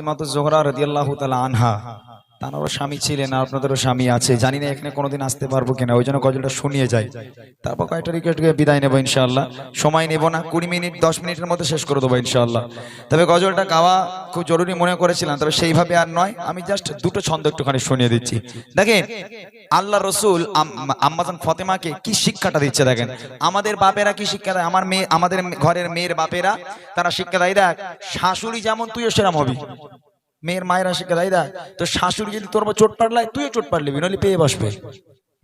ফাতেমাতু জোহরা রদিয়াল্লাহ তালা আনহা। তারও স্বামী ছিলেন আপনাদেরও স্বামী আছে। জানি না এখানে কোনোদিন আসতে পারব কিনা, ওই জন্য গজলটা শুনিয়ে যাই। তারপর কয়েকটা রিকোয়েস্ট বিদায় নেব ইনশাআল্লাহ। সময় নেব না, কুড়ি মিনিট, দশ মিনিটের মধ্যে শেষ করে দেবো ইনশাআল্লাহ। তবে গজলটা গাওয়া খুব জরুরি মনে করেছিলাম, তবে সেইভাবে আর নয়, আমি জাস্ট দুটো ছন্দ একটুখানি শুনিয়ে দিচ্ছি। দেখেন আল্লাহ রসুল আম্মাজান ফতেমাকে কি শিক্ষাটা দিচ্ছে দেখেন। আমাদের বাপেরা কি শিক্ষা দেয়? আমার মেয়ে আমাদের ঘরের মেয়ের বাপেরা তারা শিক্ষা দেয়, দেখ, শাশুড়ি যেমন তুইও সেরাম হবি। মেয়ের মায়েরা শিক্ষা দেয় দেখ তো শাশুড়ি যদি তোর চোট পারলাই তুইও চোট পারলিবি নইলে পেয়ে বসবে।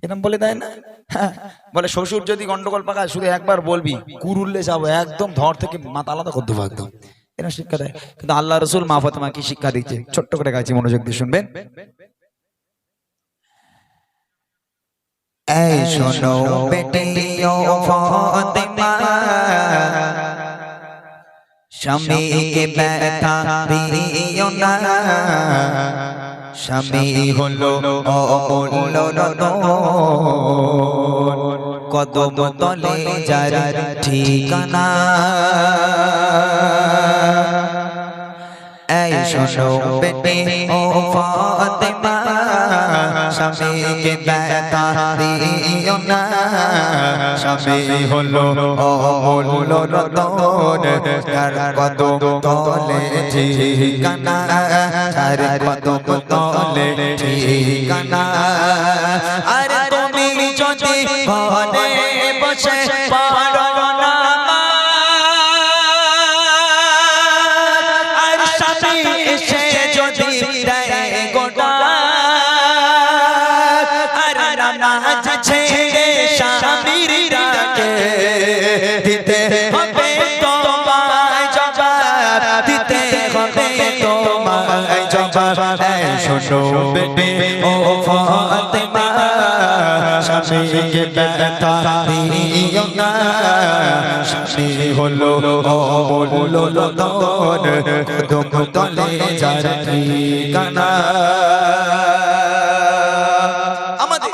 এরকম বলে দেয় না? হ্যাঁ বলে শ্বশুর যদি গন্ডগোল পাকায়, শুধু একবার বলবি, কুরুল্লে যাব, একদম ধর থেকে মাথা আলাদা করতে একদম। এরকম শিক্ষা দেয়। কিন্তু আল্লাহ রসুল মা ফাতেমা কি শিক্ষা দিচ্ছে ছোট্ট করে গাইছি, মনোযোগ দিয়ে শুনবেন। এই শোনো, বেটিও ফাতেমা। স্বামীকে ব্যথা দিও না। স্বামী হলো অমূল্য কদম তলে যার ঠিকানা। এই শোনো বেটি ও ফাতেমা। স্বামীকে ব্যথা দিও না স্বামী হলো অমূল্য রতন যার কদম তলে ঠিকানা যার কদম তলে ঠিকানা আর তুমি যদি ঘরে বসে আমাদের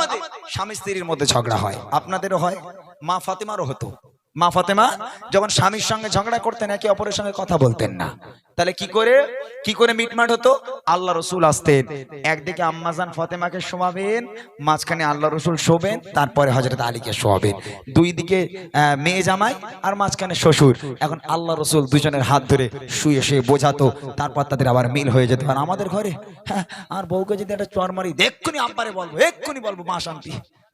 স্বামী স্ত্রীর মধ্যে ঝগড়া হয়। আপনাদেরও হয়। মা ফাতেমারও হতো। মা ফাতেমা, যখন স্বামীর সঙ্গে ঝগড়া করতেন, একে অপরের সঙ্গে কথা বলতেন না। তাহলে কি করে? কি করে মিটমাট হতো? আল্লাহ রসুল আসতেন। একদিকে আম্মাজান ফাতেমাকে শোয়াবেন, মাঝখানে আল্লাহ রসুল শোবেন, তারপরে হজরত আলীকে শোয়াবেন। দুই দিকে মেয়ে জামাই আর মাঝখানে শ্বশুর। এখন আল্লাহ রসুল দুজনের হাত ধরে শুয়ে শুয়ে বোঝাতো, তারপর তাদের আবার মিল হয়ে যেত। আর আমাদের ঘরে হ্যাঁ আর বউকে যদি একটা চর মারি এক্ষুনি আব্বারে বলব, এক্ষুনি বলব, মা শান্তি।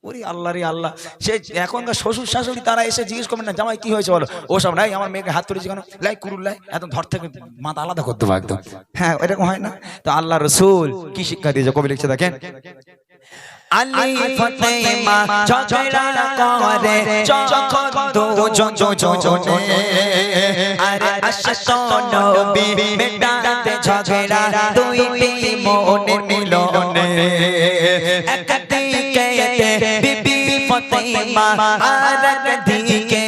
ওরে আল্লাহ রে আল্লাহ। সে এখনকার শ্বশুর শাশুড়ি তারা এসে জিজ্ঞেস করবেন না, জামাই কি হয়েছে বলো? ও সব নাই, আমার মেয়েকে হাত তুলেছি কেন? লাই কুরুল লাই একদম ধর থেকে মাথা আলাদা করতে হবে একদম। হ্যাঁ এরকম হয় না। তো আল্লাহ রসুল কি শিক্ষা দিয়েছে, কবি লিখছে দেখেন। ঝগড়া মিলনে। ফতেমা আর একদিকে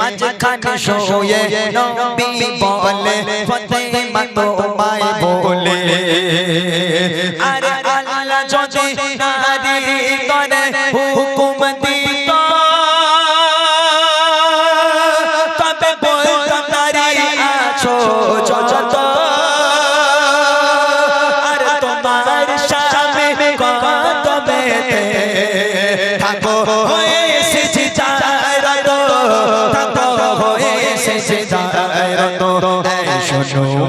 মাঝখানে শুয়ে নবী বলে ফতেমা তোমায় বলে। আরে এসেছি চারত শোনো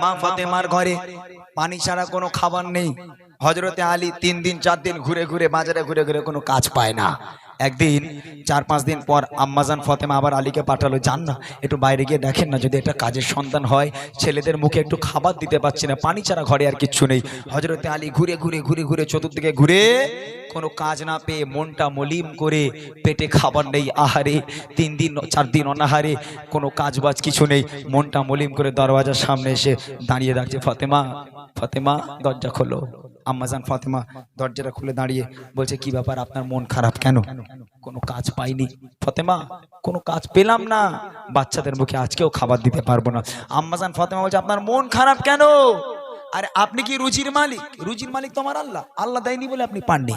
মা ফাতেমার ঘরে পানি ছাড়া কোনো খাবার নেই। হজরতে আলী তিন দিন, চার দিন ঘুরে ঘুরে, বাজারে ঘুরে ঘুরে কোনো কাজ পায় না। একদিন, চার পাঁচ দিন পর আম্মাজান ফতেমা আবার আলীকে পাঠালো, যান না, একটু বাইরে গিয়ে দেখেন না, যদি একটা কাজের সন্তান হয়, ছেলেদের মুখে একটু খাবার দিতে পারছি না, পানি ছাড়া ঘরে আর কিচ্ছু নেই। হজরতে আলী ঘুরে ঘুরে ঘুরে ঘুরে চতুর্দিকে ঘুরে কোনো কাজ না পেয়ে মনটা মলিম করে পেটে খাবার নেই আহারে, তিন দিন, চার দিন অনাহারে, কোনো কাজ বাজ কিছু নেই। মনটা মলিম করে দরওয়াজার সামনে এসে দাঁড়িয়ে থাকছে ফাতেমা ফাতেমা, দরজা খোলো। আম্মাজান ফাতেমা, দরজাটা খুলে দাঁড়িয়ে বলছে, কি ব্যাপার, আপনার মন খারাপ কেন? কোনো কাজ পাইনি। ফাতেমা, কোনো কাজ পেলাম না। বাচ্চাদের মুখে আজকেও খাবার দিতে পারব না। আম্মাজান ফাতেমা বলছে, আপনার মন খারাপ কেন? আরে আপনি কি রুজির মালিক? রুজির মালিক তোমার আল্লাহ। আল্লাহ দেয়নি বলে আপনি পাননি।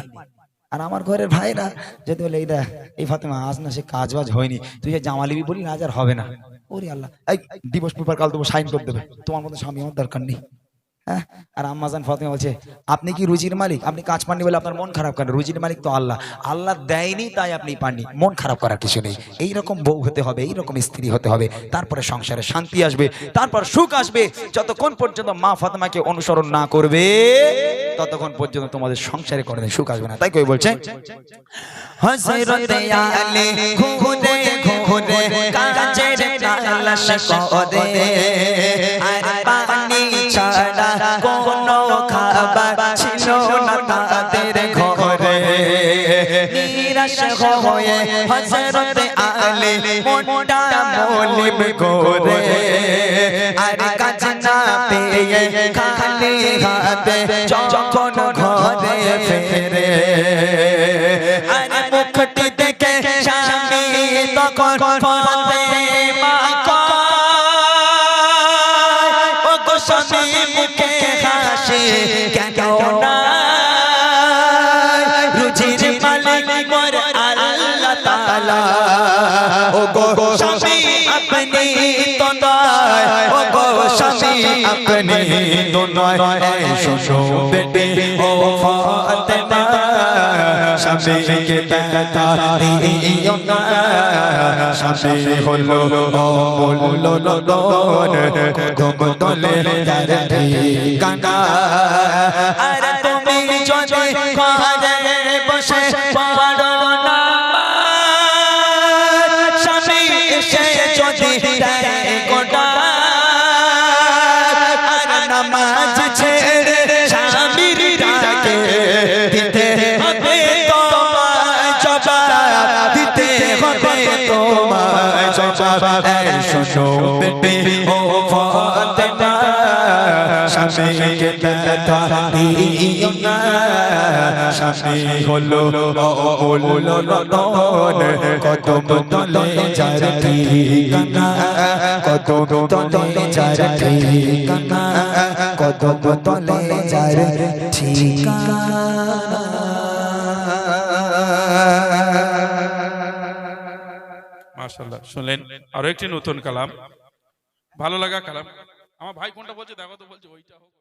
আর আমার ঘরের ভাইরা যদি বলে, এই দেখ, এই ফাতেমা, আজ না সে কাজ বাজ হয়নি। তুই যে জামা লিবি বলি না আজ আর হবে না। ওরে আল্লাহ, এই দিবস পেপার কাল দেবো, সাইন করে দেবে। তোমার মতো স্বামী আমার দরকার নেই। হ্যাঁ? আর আম্মাজান ফাতেমা বলছে, আপনি কি রুজির মালিক? আপনি কাজ পাননি বলে আপনার মন খারাপ করেন রুজির মালিক তো আল্লাহ। আল্লাহ দেয়নি, তাই আপনি পাননি। মন খারাপ করার কিছু নেই। এইরকম বউ হতে হবে, এইরকম স্ত্রী হতে হবে। তারপরে সংসারে শান্তি আসবে, তারপর সুখ আসবে। যতক্ষণ পর্যন্ত মা ফাতেমাকে অনুসরণ না করবে, ততক্ষণ পর্যন্ত তোমাদের সংসারে করে সুখ আসবে না। তাই কই বলছে? আর তাদের ঘরে। নিরাশ হয়ে হযরতে আলী মোটা মলিম করে। আর কাজ না পেয়ে খালি হাতে যখন ঘরে ফেরে। আরে মুখটি দেখে স্বামী তখন হাসি কেন না গো স্বামী আপনি তো নয় ও গো স্বামী আপনি তো নয় শোনো বেটি ও ফাতেমা। স্বামীকে ব্যথা দিও না। স্বামী হলো অমূল্য রতন কদম তলে যার ঠিকানা। এই শোনো বেটি ও ফাতেমা স্বামীকে ব্যথা দিও না স্বামী হলো অমূল্য রতন ঠিকানা কদম তলে যার মাশাল্লাহ শুনলেন? আরও একটি নতুন কালাম। ভালো লাগা কালাম। আমার ভাই কোনটা বলছে? দেখো তো বলছে, ওইটা হোক।